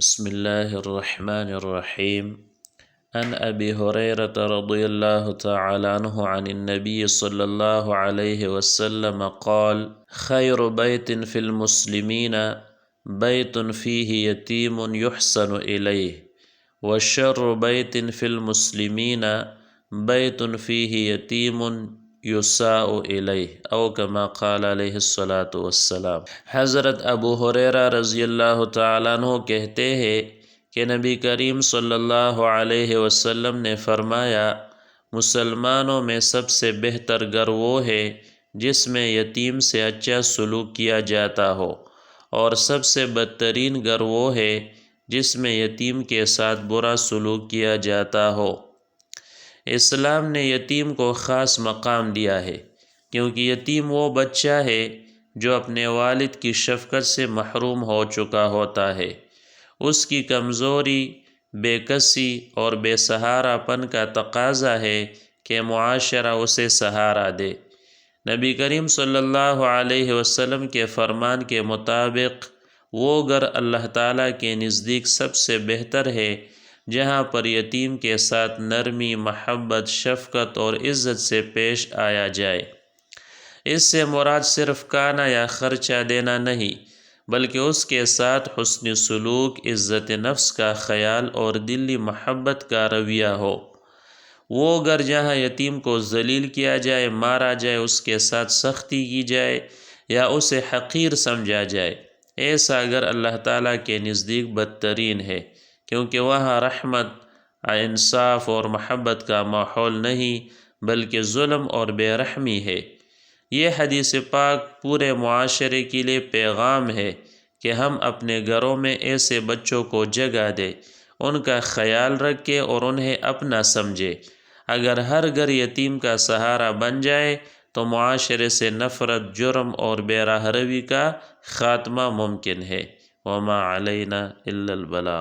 بسم الله الرحمن الرحيم. عن أبي هريرة رضي الله تعالى عنه عن النبي صلى الله عليه وسلم قال خير بيت في المسلمين بيت فيه يتيم يحسن إليه وشر بيت في المسلمين بيت فيه يتيم یساء الیہ او کما قال علیہ الصلاۃ والسلام۔ حضرت ابو حریرہ رضی اللہ تعالیٰ عنہ کہتے ہیں کہ نبی کریم صلی اللہ علیہ وسلم نے فرمایا، مسلمانوں میں سب سے بہتر گھر وہ ہے جس میں یتیم سے اچھا سلوک کیا جاتا ہو، اور سب سے بدترین گھر وہ ہے جس میں یتیم کے ساتھ برا سلوک کیا جاتا ہو۔ اسلام نے یتیم کو خاص مقام دیا ہے، کیونکہ یتیم وہ بچہ ہے جو اپنے والد کی شفقت سے محروم ہو چکا ہوتا ہے۔ اس کی کمزوری، بے کسی اور بے سہارا پن کا تقاضا ہے کہ معاشرہ اسے سہارا دے۔ نبی کریم صلی اللہ علیہ وسلم کے فرمان کے مطابق وہ گھر اللہ تعالیٰ کے نزدیک سب سے بہتر ہے جہاں پر یتیم کے ساتھ نرمی، محبت، شفقت اور عزت سے پیش آیا جائے۔ اس سے مراد صرف کانا یا خرچہ دینا نہیں، بلکہ اس کے ساتھ حسن سلوک، عزت نفس کا خیال اور دلی محبت کا رویہ ہو۔ وہ گھر جہاں یتیم کو ذلیل کیا جائے، مارا جائے، اس کے ساتھ سختی کی جائے یا اسے حقیر سمجھا جائے، ایسا گھر اللہ تعالیٰ کے نزدیک بدترین ہے۔ کیونکہ وہاں رحمت، انصاف اور محبت کا ماحول نہیں، بلکہ ظلم اور بے رحمی ہے۔ یہ حدیث پاک پورے معاشرے کے لیے پیغام ہے کہ ہم اپنے گھروں میں ایسے بچوں کو جگہ دے، ان کا خیال رکھے اور انہیں اپنا سمجھے۔ اگر ہر گھر یتیم کا سہارا بن جائے تو معاشرے سے نفرت، جرم اور بے راہ روی کا خاتمہ ممکن ہے۔ وما علینا الا البلاغ۔